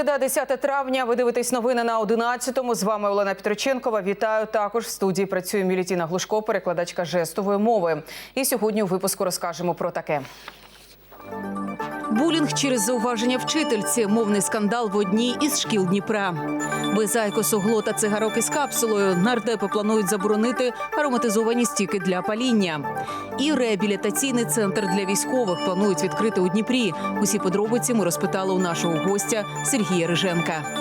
Середа, 10 травня. Ви дивитесь новини на 11-му. З вами Олена Петроченкова. Вітаю. Також в студії працює Мілітіна Глушко, перекладачка жестової мови. І сьогодні у випуску розкажемо про таке. Булінг через зауваження вчительці, мовний скандал в одній із шкіл Дніпра. Без сугло та цигарок із капсулою нардепи планують заборонити ароматизовані стіки для паління. І реабілітаційний центр для військових планують відкрити у Дніпрі. Усі подробиці ми розпитали у нашого гостя Сергія Риженка.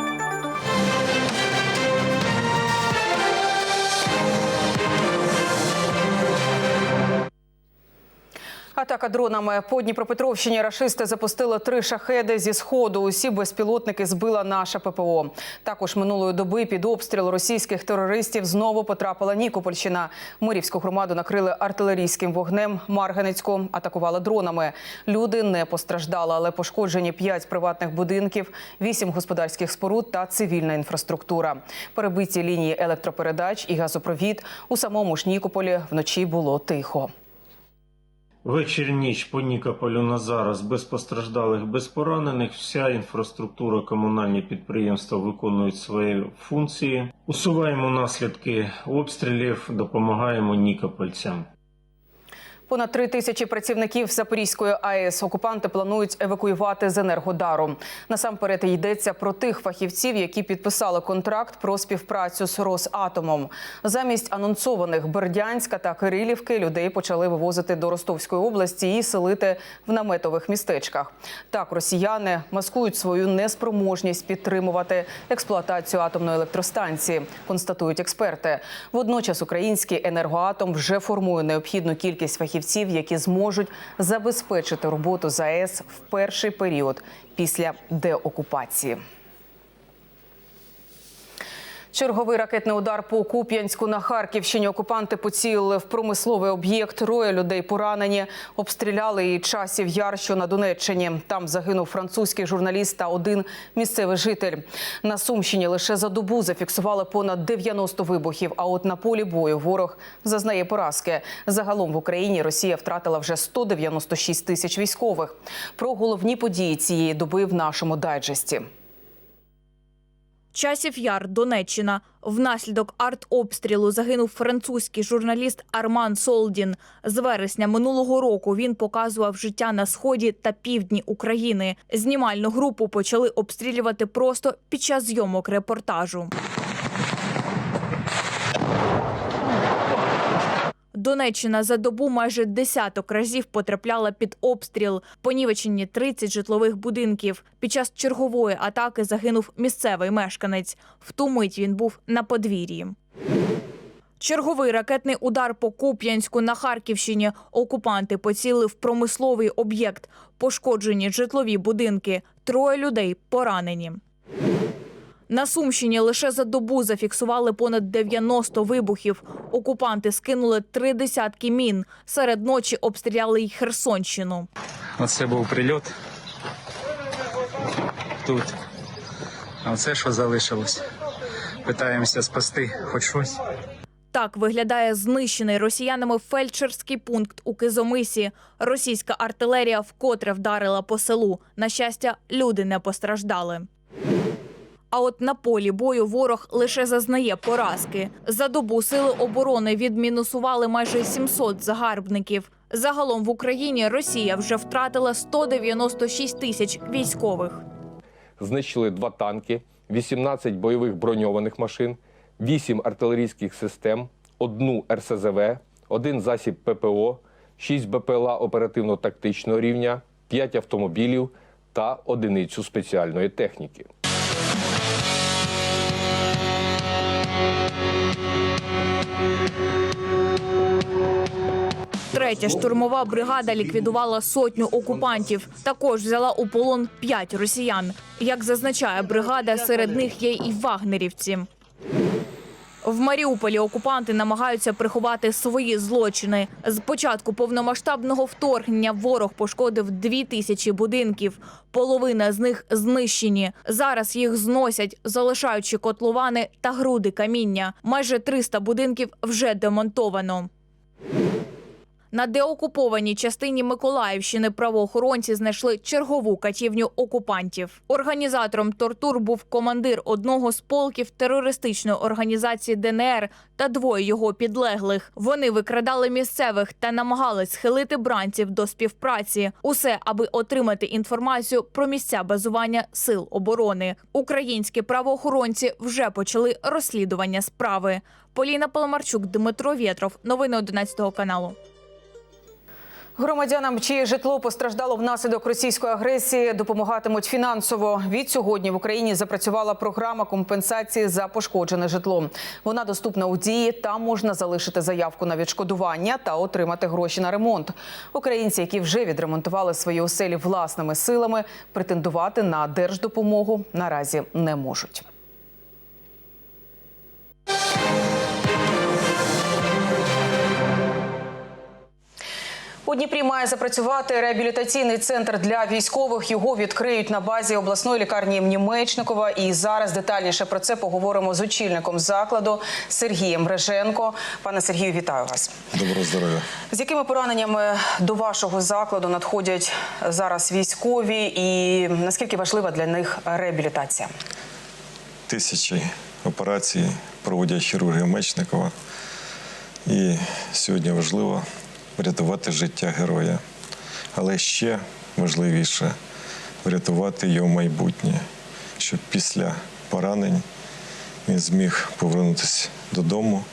Атака дронами по Дніпропетровщині рашисти запустили три шахеди зі сходу. Усі безпілотники збила наша ППО. Також минулої доби під обстріл російських терористів знову потрапила Нікопольщина. Мирівську громаду накрили артилерійським вогнем. Марганецьку атакували дронами. Люди не постраждали, але пошкоджені п'ять приватних будинків, вісім господарських споруд та цивільна інфраструктура. Перебиті лінії електропередач і газопровід. У самому ж Нікополі вночі було тихо. Вечір ніч по Нікополю на зараз без постраждалих, без поранених. Вся інфраструктура, комунальні підприємства виконують свої функції. Усуваємо наслідки обстрілів, допомагаємо нікопольцям. Понад три тисячі працівників Запорізької АЕС окупанти планують евакуювати з Енергодару. Насамперед йдеться про тих фахівців, які підписали контракт про співпрацю з Росатомом. Замість анонсованих Бердянська та Кирилівки людей почали вивозити до Ростовської області і селити в наметових містечках. Так росіяни маскують свою неспроможність підтримувати експлуатацію атомної електростанції, констатують експерти. Водночас український енергоатом вже формує необхідну кількість фахівців фахівців, які зможуть забезпечити роботу ЗАЕС в перший період після деокупації. Черговий ракетний удар по Куп'янську на Харківщині. Окупанти поцілили в промисловий об'єкт. Троє людей поранені. Обстріляли і часів яр, на Донеччині. Там загинув французький журналіст та один місцевий житель. На Сумщині лише за добу зафіксували понад 90 вибухів. А от на полі бою ворог зазнає поразки. Загалом в Україні Росія втратила вже 196 тисяч військових. Про головні події цієї доби в нашому дайджесті. Часів Яр, Донеччина. Внаслідок артобстрілу загинув французький журналіст Арман Солдін. З вересня минулого року він показував життя на сході та півдні України. Знімальну групу почали обстрілювати просто під час зйомок репортажу. Донеччина за добу майже десяток разів потрапляла під обстріл. Понівечені 30 житлових будинків. Під час чергової атаки загинув місцевий мешканець. В ту мить він був на подвір'ї. Черговий ракетний удар по Куп'янську на Харківщині. Окупанти поцілили в промисловий об'єкт. Пошкоджені житлові будинки. Троє людей поранені. На Сумщині лише за добу зафіксували понад 90 вибухів. Окупанти скинули три десятки мін. Серед ночі обстріляли й Херсонщину. Оце був прильот. Тут. А оце що залишилось. Питаємося спасти хоч щось. Так виглядає знищений росіянами фельдшерський пункт у Кизомисі. Російська артилерія вкотре вдарила по селу. На щастя, люди не постраждали. А от на полі бою ворог лише зазнає поразки. За добу сили оборони відмінусували майже 700 загарбників. Загалом в Україні Росія вже втратила 196 тисяч військових. знищили два танки, 18 бойових броньованих машин, 8 артилерійських систем, одну РСЗВ, один засіб ППО, 6 БПЛА оперативно-тактичного рівня, 5 автомобілів та одиницю спеціальної техніки. Третя штурмова бригада ліквідувала сотню окупантів. Також взяла у полон п'ять росіян. Як зазначає бригада, серед них є і вагнерівці. В Маріуполі окупанти намагаються приховати свої злочини. З початку повномасштабного вторгнення ворог пошкодив дві тисячі будинків. Половина з них знищені. Зараз їх зносять, залишаючи котловани та груди каміння. Майже 300 будинків вже демонтовано. На деокупованій частині Миколаївщини правоохоронці знайшли чергову катівню окупантів. Організатором тортур був командир одного з полків терористичної організації ДНР та двоє його підлеглих. Вони викрадали місцевих та намагались схилити бранців до співпраці. Усе, аби отримати інформацію про місця базування сил оборони. Українські правоохоронці вже почали розслідування справи. Поліна Поломарчук, Дмитро Вєтров. Новини 11 каналу. Громадянам, чиє житло постраждало внаслідок російської агресії, допомагатимуть фінансово. Від сьогодні в Україні запрацювала програма компенсації за пошкоджене житло. Вона доступна у дії. Там можна залишити заявку на відшкодування та отримати гроші на ремонт. Українці, які вже відремонтували свої оселі власними силами, претендувати на держдопомогу наразі не можуть. У Дніпрі має запрацювати реабілітаційний центр для військових. Його відкриють на базі обласної лікарні імені Мечникова. І зараз детальніше про це поговоримо з очільником закладу Сергієм Реженко. Пане Сергію, вітаю вас. Доброго здоров'я. З якими пораненнями до вашого закладу надходять зараз військові, і наскільки важлива для них реабілітація? Тисячі операцій проводять хірурги Мечникова. І сьогодні важливо врятувати життя героя. Але ще важливіше врятувати його майбутнє, щоб після поранень він зміг повернутися додому,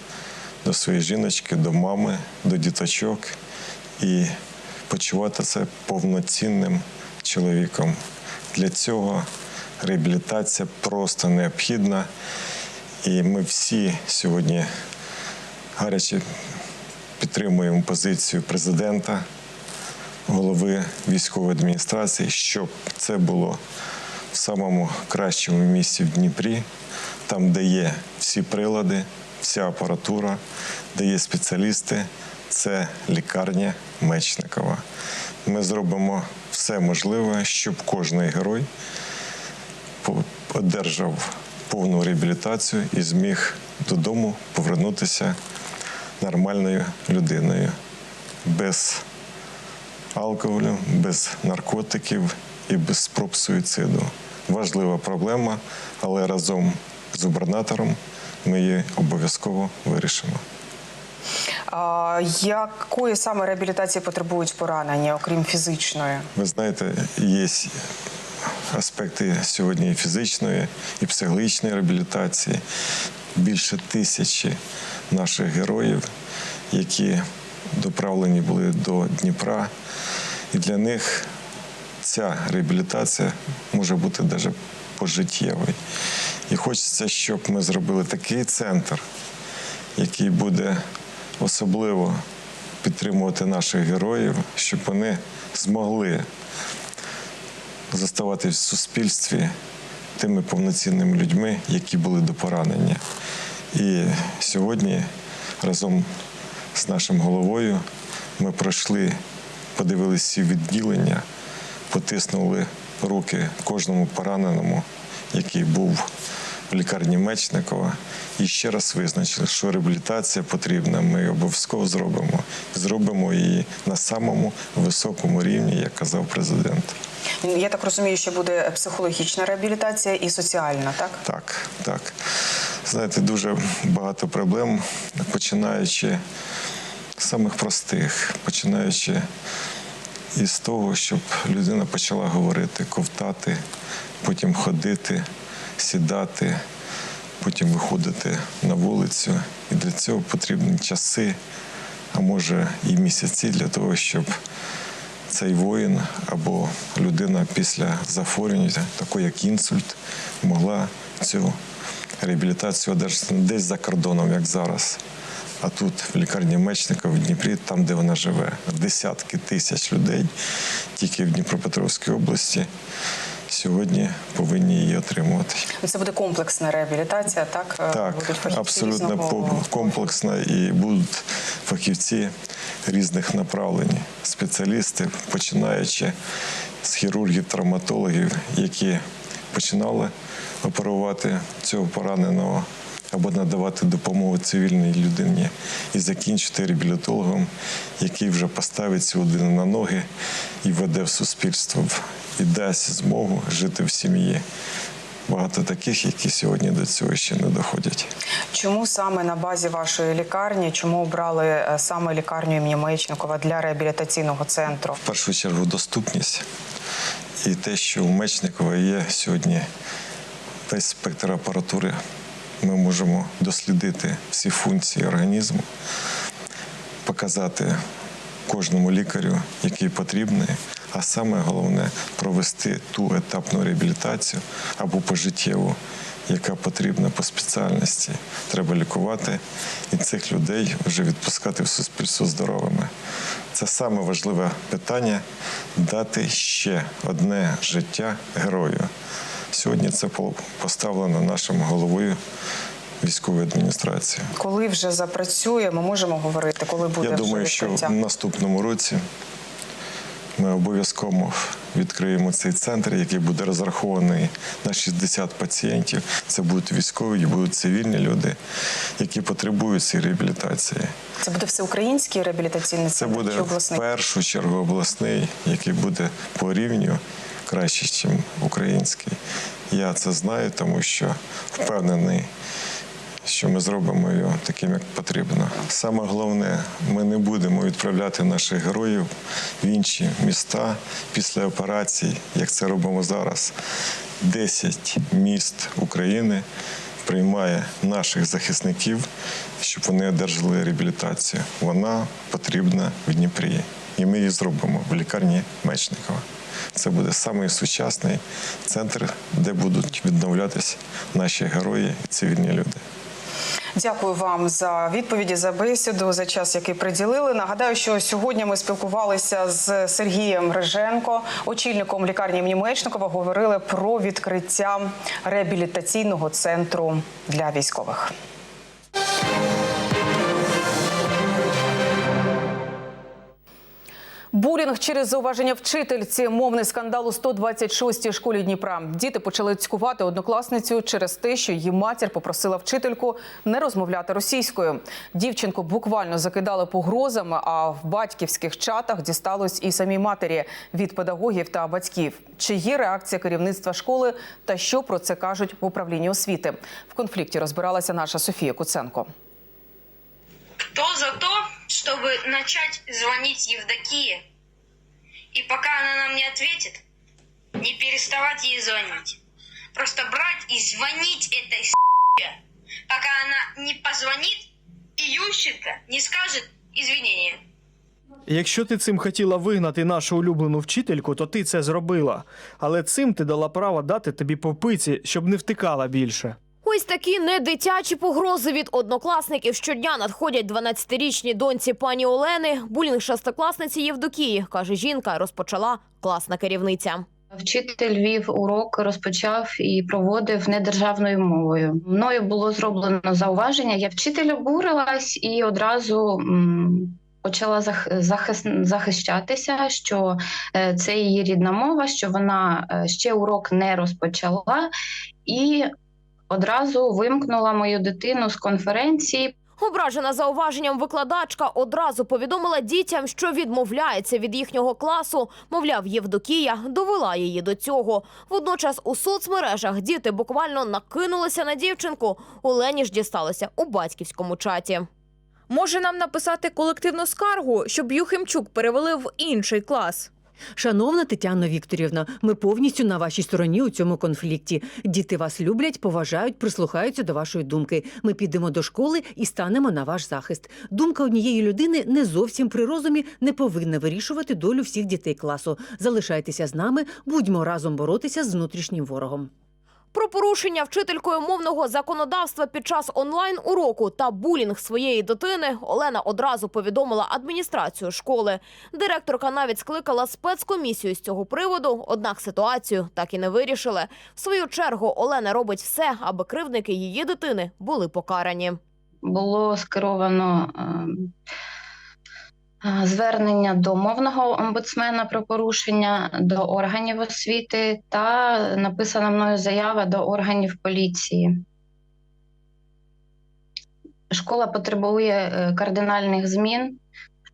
до своєї жіночки, до мами, до діточок і почувати це повноцінним чоловіком. Для цього реабілітація просто необхідна. І ми всі сьогодні гаряче підтримуємо позицію президента, голови військової адміністрації, щоб це було в самому кращому місці в Дніпрі, там, де є всі прилади, вся апаратура, де є спеціалісти. Це лікарня Мечникова. Ми зробимо все можливе, щоб кожен герой одержав повну реабілітацію і зміг додому повернутися нормальною людиною, без алкоголю, без наркотиків і без спроб суїциду. Важлива проблема, але разом з губернатором ми її обов'язково вирішимо. А якої саме реабілітації потребують поранення, окрім фізичної? Ви знаєте, є аспекти сьогодні і фізичної, і психологічної реабілітації. Більше тисячі наших героїв, які доправлені були до Дніпра. І для них ця реабілітація може бути навіть пожиттєвою. І хочеться, щоб ми зробили такий центр, який буде особливо підтримувати наших героїв, щоб вони змогли заставати в суспільстві тими повноцінними людьми, які були до поранення. І сьогодні разом з нашим головою ми пройшли, подивилися всі відділення, потиснули руки кожному пораненому, який був в лікарні Мечникова. І ще раз визначили, що реабілітація потрібна, ми обов'язково зробимо. Зробимо її на самому високому рівні, як казав президент. Я так розумію, що буде психологічна реабілітація і соціальна, так? Так, так. Знаєте, дуже багато проблем, починаючи з самих простих, починаючи із того, щоб людина почала говорити, ковтати, потім ходити, сідати, потім виходити на вулицю. І для цього потрібні часи, а може і місяці для того, щоб цей воїн або людина після захворювання, такої як інсульт, могла цю реабілітацію одержати не десь за кордоном, як зараз. А тут, в лікарні Мечника, в Дніпрі, там, де вона живе, десятки тисяч людей тільки в Дніпропетровській області сьогодні повинні її отримувати. Це буде комплексна реабілітація, так? Е, Так, абсолютно різного- комплексна і будуть фахівці різних направлень, спеціалісти, починаючи з хірургів, травматологів, які починали оперувати цього пораненого або надавати допомогу цивільній людині, і закінчити реабілітологом, який вже поставить цю людину на ноги і веде в суспільство, і дасть змогу жити в сім'ї. Багато таких, які сьогодні до цього ще не доходять. Чому саме на базі вашої лікарні? Чому обрали е, саме лікарню імені Мечникова для реабілітаційного центру? В першу чергу доступність і те, що у Мечникова є сьогодні весь спектр апаратури. Ми можемо дослідити всі функції організму, показати кожному лікарю, який потрібний, а саме головне провести ту етапну реабілітацію або пожиттєву, яка потрібна по спеціальності. Треба лікувати і цих людей вже відпускати в суспільство здоровими. Це саме важливе питання дати ще одне життя герою. Сьогодні це по- поставлено нашим головою військової адміністрації. Коли вже запрацює, ми можемо говорити, коли буде Я думаю, що в наступному році ми обов'язково відкриємо цей центр, який буде розрахований на 60 пацієнтів. Це будуть військові, будуть цивільні люди, які потребують цієї реабілітації. Це буде всеукраїнський реабілітаційний центр? Це буде чи в першу чергу обласний, який буде по рівню краще, ніж український. Я це знаю, тому що впевнений, що ми зробимо його таким, як потрібно. Саме головне, ми не будемо відправляти наших героїв в інші міста після операцій, як це робимо зараз. 10 міст України приймає наших захисників, щоб вони одержали реабілітацію. Вона потрібна в Дніпрі. І ми її зробимо в лікарні Мечникова. Це буде самий сучасний центр, де будуть відновлятися наші герої цивільні люди. Дякую вам за відповіді, за бесіду, за час, який приділили. Нагадаю, що сьогодні ми спілкувалися з Сергієм Риженко, очільником лікарні імені. Говорили про відкриття реабілітаційного центру для військових. Булінг через зауваження вчительці, мовний скандал у 126-й школі Дніпра. Діти почали цькувати однокласницю через те, що її матір попросила вчительку не розмовляти російською. Дівчинку буквально закидали погрозами, а в батьківських чатах дісталось і самій матері від педагогів та батьків. Чи є реакція керівництва школи та що про це кажуть в управлінні освіти? В конфлікті розбиралася наша Софія Куценко. Кто за то, чтобы начать звонить Евдокии, и пока она нам не ответит, не переставать ей звонить. Просто брать и звонить этой с***е, пока она не позвонит и Ющенко не скажет извинения. Якщо ти цим хотіла вигнати нашу улюблену вчительку, то ти це зробила. Але цим ти дала право дати тобі попиці, щоб не втикала більше. Ось такі недитячі погрози від однокласників щодня надходять 12-річній доньці пані Олени. Булінг шестикласниці Євдокії, каже жінка, розпочала класна керівниця. Вчитель вів урок, розпочав і проводив недержавною мовою. Мною було зроблено зауваження. Я вчитель обурилась і одразу почала зах- захищатися, що е, це її рідна мова, що вона е, ще урок не розпочала, і одразу вимкнула мою дитину з конференції. Ображена зауваженням викладачка одразу повідомила дітям, що відмовляється від їхнього класу. Мовляв, Євдокія довела її до цього. Водночас у соцмережах діти буквально накинулися на дівчинку. Олені ж дісталося у батьківському чаті. Може нам написати колективну скаргу, щоб Юхимчук перевели в інший клас. Шановна Тетяно Вікторівна, ми повністю на вашій стороні у цьому конфлікті. Діти вас люблять, поважають, прислухаються до вашої думки. Ми підемо до школи і станемо на ваш захист. Думка однієї людини не зовсім при розумі не повинна вирішувати долю всіх дітей класу. Залишайтеся з нами, будьмо разом боротися з внутрішнім ворогом. Про порушення вчителькою мовного законодавства під час онлайн-уроку та булінг своєї дитини Олена одразу повідомила адміністрацію школи. Директорка навіть скликала спецкомісію з цього приводу, однак ситуацію так і не вирішили. В свою чергу Олена робить все, аби кривдники її дитини були покарані. було скеровано е, звернення до мовного омбудсмена про порушення до органів освіти та написана мною заява до органів поліції. Школа потребує е, кардинальних змін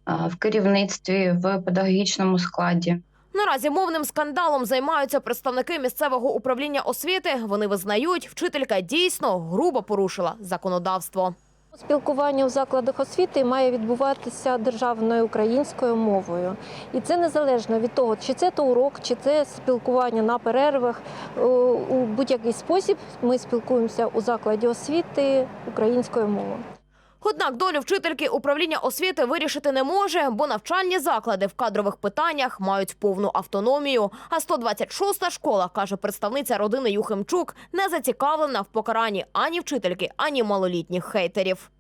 в керівництві в педагогічному складі. Наразі мовним скандалом займаються представники місцевого управління освіти. Вони визнають, вчителька дійсно грубо порушила законодавство. Спілкування у закладах освіти має відбуватися державною українською мовою, і це незалежно від того, чи це то урок, чи це спілкування на перервах. Е, У будь-який спосіб ми спілкуємося у закладі освіти українською мовою. Однак долю вчительки управління освіти вирішити не може, бо навчальні заклади в кадрових питаннях мають повну автономію. А 126-та школа, каже представниця родини Юхимчук, не зацікавлена в покаранні ані вчительки, ані малолітніх хейтерів.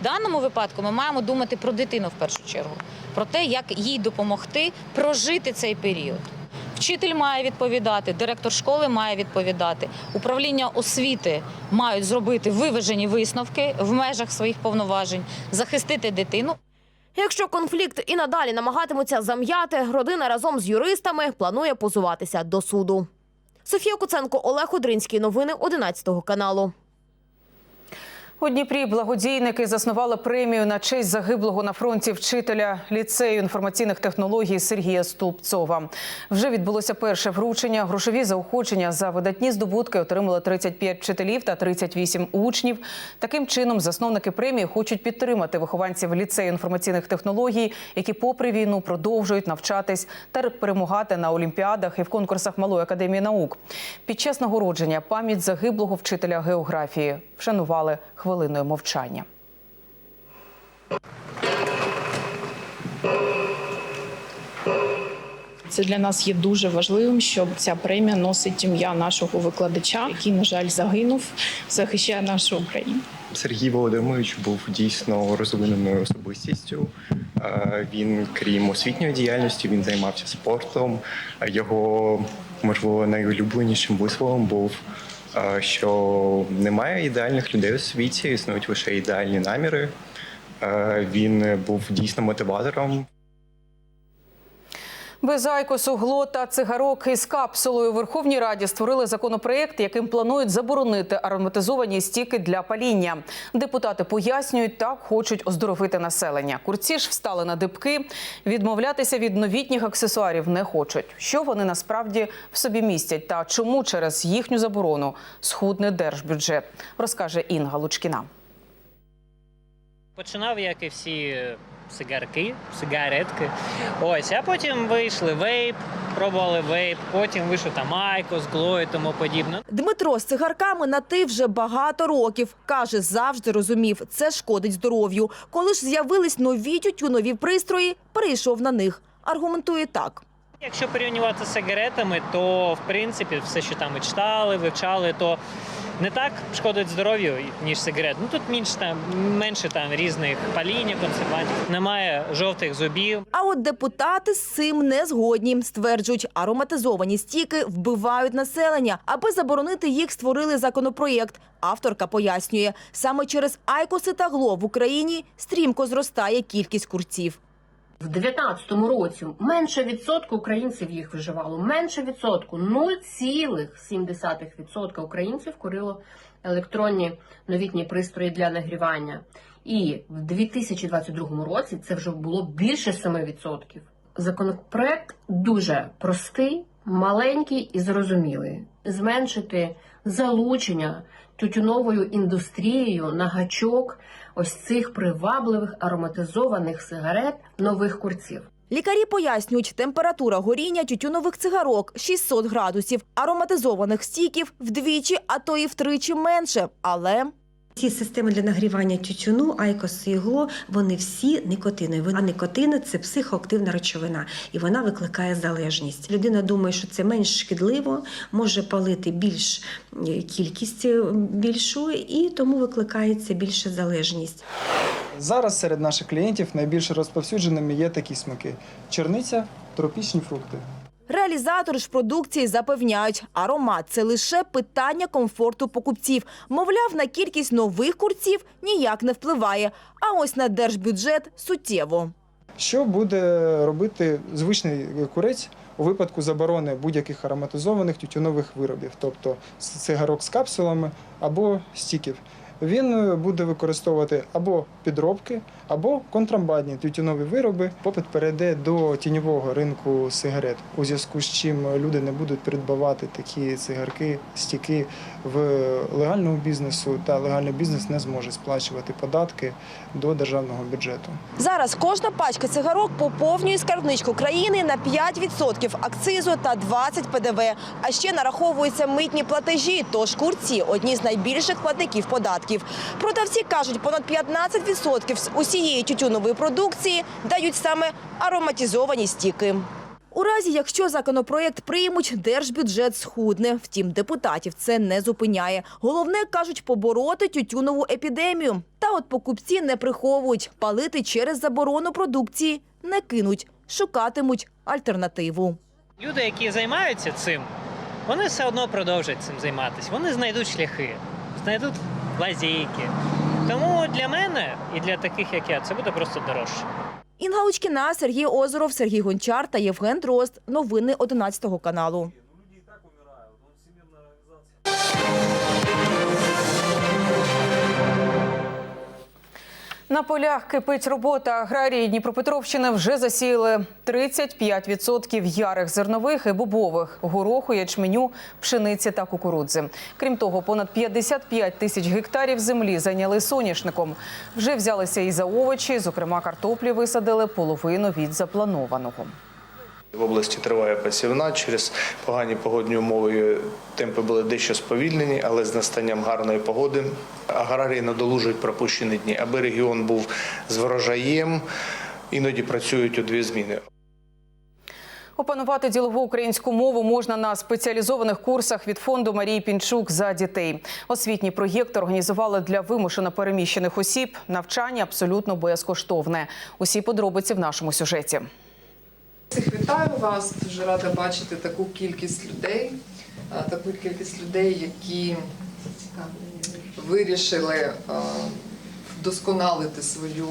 В даному випадку ми маємо думати про дитину в першу чергу, про те, як їй допомогти прожити цей період. Вчитель має відповідати, директор школи має відповідати. Управління освіти мають зробити виважені висновки в межах своїх повноважень, захистити дитину. Якщо конфлікт і надалі намагатимуться зам'яти, родина разом з юристами планує позуватися до суду. Софія Куценко, Олег Одринський. Новини 11 каналу. У Дніпрі благодійники заснували премію на честь загиблого на фронті вчителя ліцею інформаційних технологій Сергія Столбцова. Вже відбулося перше вручення. Грошові заохочення за видатні здобутки отримали 35 вчителів та 38 учнів. Таким чином, засновники премії хочуть підтримати вихованців ліцею інформаційних технологій, які, попри війну, продовжують навчатись та перемагати на олімпіадах і в конкурсах Малої академії наук. Під час нагородження пам'ять загиблого вчителя географії вшанували хвилиною мовчання. Це для нас є дуже важливим, щоб ця премія носить ім'я нашого викладача, який, на жаль, загинув, захищає нашу Україну. Сергій Володимирович був дійсно розвиненою особистістю. Е, Він, крім освітньої діяльності, він займався спортом. Його, можливо, найулюбленішим висловом був, що немає ідеальних людей у світі, існують лише ідеальні наміри. Він був дійсно мотиватором. Без айкосу, глота, цигарок із капсулою у Верховній Раді створили законопроект, яким планують заборонити ароматизовані стіки для паління. Депутати пояснюють, так хочуть оздоровити населення. Курці ж встали на дибки. Відмовлятися від новітніх аксесуарів не хочуть. Що вони насправді в собі містять та чому через їхню заборону схудне держбюджет, розкаже Інга Лучкіна. Починав, як і всі сигарки, сигаретки. Ось, а потім вийшли вейп, пробували вейп, потім вийшов там Айкос, Гло і тому подібне. Дмитро з цигарками на ти вже багато років. Каже, завжди розумів, це шкодить здоров'ю. Коли ж з'явились нові тютюнові пристрої, перейшов на них. Аргументує так. Якщо порівнювати з сигаретами, то в принципі все, що там читали, вивчали, то не так шкодить здоров'ю, ніж сигарет. Ну тут менше там менше там різних паління, консервантів. Немає жовтих зубів. А от депутати з цим не згодні. Стверджують, ароматизовані стіки вбивають населення. Аби заборонити їх, створили законопроєкт. Авторка пояснює, саме через айкоси та гло в Україні стрімко зростає кількість курців. В 19-му році менше відсотку українців їх вживало. Менше відсотку 0,7% українців курило електронні новітні пристрої для нагрівання. І в 2022 році це вже було більше 7%. Законопроект дуже простий, маленький і зрозумілий. Зменшити залучення тютюновою індустрією на гачок ось цих привабливих ароматизованих сигарет нових курців. Лікарі пояснюють, температура горіння тютюнових цигарок 600 градусів, ароматизованих стіків вдвічі, а то і втричі менше. Але Ці системи для нагрівання тютюну, айкос і гло, вони всі никотинові. А никотин – це психоактивна речовина, і вона викликає залежність. Людина думає, що це менш шкідливо, може палити більш е, кількість е, більшу, і тому викликається більша залежність. Зараз серед наших клієнтів найбільш розповсюдженими є такі смаки: черниця, тропічні фрукти. Реалізатори ж продукції запевняють, аромат це лише питання комфорту покупців. Мовляв, на кількість нових курців ніяк не впливає. А ось на держбюджет суттєво. Що буде робити звичний курець у випадку заборони будь-яких ароматизованих тютюнових виробів, тобто цигарок з капсулами або стіків? він буде використовувати або підробки, або контрабандні тютюнові вироби. Попит перейде до тіньового ринку сигарет, у зв'язку з чим люди не будуть придбавати такі цигарки, стіки в легальному бізнесу, та легальний бізнес не зможе сплачувати податки до державного бюджету. Зараз кожна пачка цигарок поповнює скарбничку країни на 5% акцизу та 20 ПДВ. А ще нараховуються митні платежі, тож курці – одні з найбільших платників податків. Продавці кажуть, понад 15% з усієї тютюнової продукції дають саме ароматизовані стіки. У разі, якщо законопроєкт приймуть, держбюджет схудне. Втім, депутатів це не зупиняє. Головне, кажуть, побороти тютюнову епідемію. Та от покупці не приховують. Палити через заборону продукції не кинуть, шукатимуть альтернативу. Люди, які займаються цим, вони все одно продовжать цим займатися. Вони знайдуть шляхи, знайдуть лазейки. Тому для мене і для таких, як я, це буде просто дорожче. Інга Лучкіна, Сергій Озеров, Сергій Гончар та Євген Дрозд. Новини 11 каналу. На полях кипить робота. Аграрії Дніпропетровщини вже засіяли 35% ярих зернових і бобових, гороху, ячменю, пшениці та кукурудзи. Крім того, понад 55 тисяч гектарів землі зайняли соняшником. Вже взялися і за овочі, зокрема картоплі висадили половину від запланованого. В області триває посівна. Через погані погодні умови темпи були дещо сповільнені, але з настанням гарної погоди аграрії надолужують пропущені дні, аби регіон був з врожаєм. Іноді працюють у дві зміни. Опанувати ділову українську мову можна на спеціалізованих курсах від фонду Марії Пінчук за дітей. Освітній проєкт організували для вимушено переміщених осіб. Навчання абсолютно безкоштовне. Усі подробиці в нашому сюжеті. Всіх вітаю вас. Дуже рада бачити таку кількість людей, таку кількість людей, які вирішили вдосконалити свою,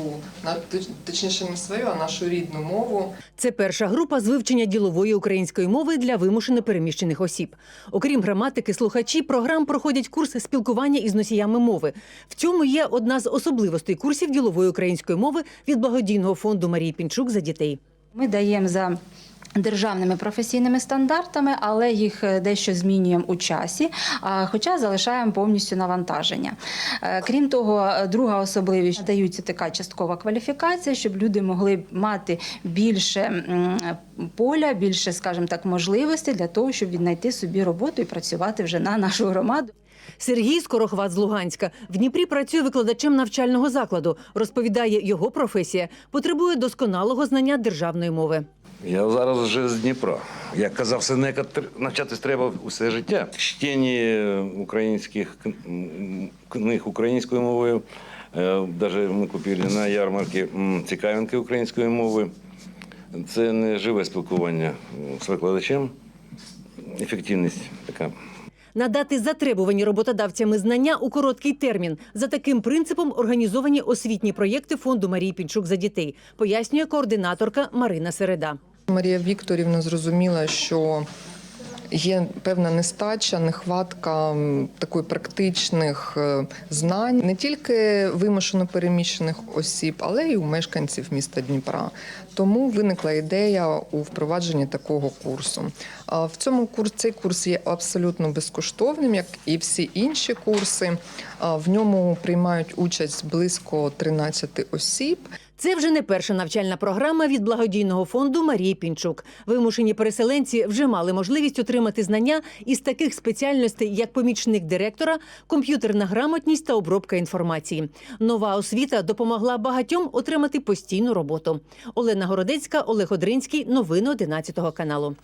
точніше не свою, а нашу рідну мову. Це перша група з вивчення ділової української мови для вимушено переміщених осіб. Окрім граматики, слухачі програм проходять курс спілкування із носіями мови. В цьому є одна з особливостей курсів ділової української мови від благодійного фонду Марії Пінчук за дітей. Ми даємо за державними професійними стандартами, але їх е, дещо змінюємо у часі, хоча залишаємо повністю навантаження. Е, Крім того, е, друга особливість дається така часткова кваліфікація, щоб люди могли мати більше поля, більше, скажімо так, можливостей для того, щоб віднайти собі роботу і працювати вже на нашу громаду. Сергій Скорохват з Луганська в Дніпрі працює викладачем навчального закладу. Розповідає, його професія потребує досконалого знання державної мови. Я зараз вже з Дніпра. Як казав Сенека, навчатись треба усе життя. Чтення українських книг українською мовою. Навіть ми купили на ярмарці цікавинки української мови. Це не живе спілкування з викладачем. Ефективність така. Надати затребувані роботодавцями знання у короткий термін. За таким принципом організовані освітні проєкти фонду Марії Пінчук за дітей, пояснює координаторка Марина Середа. Марія Вікторівна зрозуміла, що є певна нестача, нехватка такої практичних е, знань не тільки вимушено переміщених осіб, але й у мешканців міста Дніпра. Тому виникла ідея у впровадженні такого курсу. В цьому курс цей курс є абсолютно безкоштовним, як і всі інші курси. В ньому приймають участь близько 13 осіб. Це вже не перша навчальна програма від благодійного фонду Марії Пінчук. Вимушені переселенці вже мали можливість отримати знання із таких спеціальностей, як помічник директора, комп'ютерна грамотність та обробка інформації. Нова освіта допомогла багатьом отримати постійну роботу. Олена Городецька, Олег Одринський. Новини 11 каналу.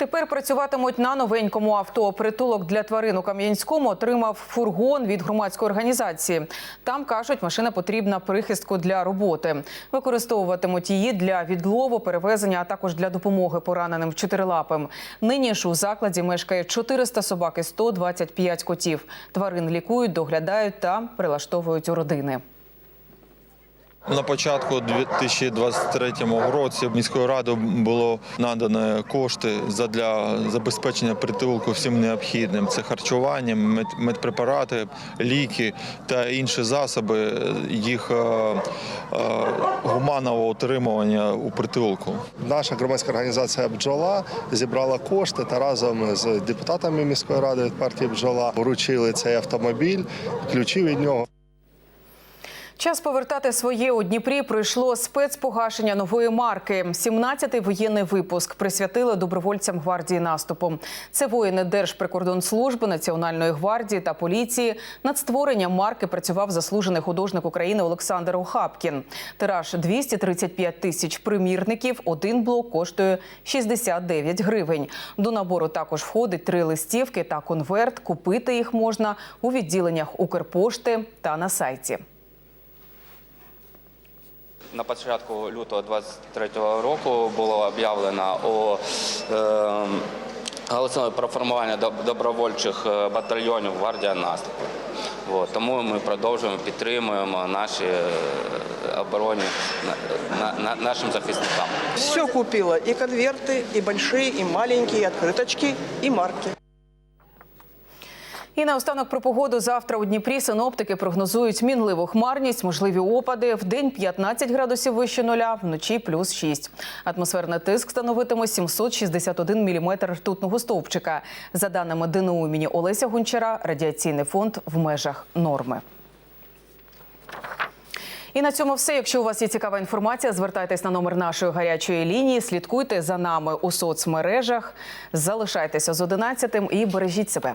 Тепер працюватимуть на новенькому авто. Притулок для тварин у Кам'янському отримав фургон від громадської організації. Там кажуть, машина потрібна прихистку для роботи. Використовуватимуть її для відлову, перевезення, а також для допомоги пораненим чотирилапим. Нині ж у закладі мешкає 400 собак і 125 котів. Тварин лікують, доглядають та прилаштовують у родини. На початку 2023 році міською радою було надано кошти для забезпечення притулку всім необхідним. Це харчування, мед- медпрепарати, ліки та інші засоби їх е, е, гуманного утримування у притулку. Наша громадська організація Бджола зібрала кошти та разом з депутатами міської ради партії Бджола вручили цей автомобіль, ключі від нього. Час повертати своє у Дніпрі пройшло спецпогашення нової марки. 17-й воєнний випуск присвятили добровольцям гвардії наступу. Це воїни Держприкордонслужби, Національної гвардії та поліції. Над створенням марки працював заслужений художник України Олександр Охапкін. Тираж 235 тисяч примірників. Один блок коштує 69 гривень. До набору також входить три листівки та конверт. Купити їх можна у відділеннях Укрпошти та на сайті. На початку лютого 23-го року було об'явлено о е, про формування добровольчих е, батальйонів гвардія наступу. От, тому ми продовжуємо підтримуємо наші е, обороні на, на, на- нашим захисникам. Все купила. И конверты, и большие, и маленькие, и открыточки, и марки. І наостанок про погоду завтра у Дніпрі синоптики прогнозують мінливу хмарність, можливі опади. В день 15 градусів вище нуля, вночі плюс 6. Атмосферний тиск становитиме 761 міліметр ртутного стовпчика. За даними ДНУ імені Олеся Гончара, радіаційний фонд в межах норми. І на цьому все. Якщо у вас є цікава інформація, звертайтесь на номер нашої гарячої лінії. Слідкуйте за нами у соцмережах. Залишайтеся з 11 і бережіть себе.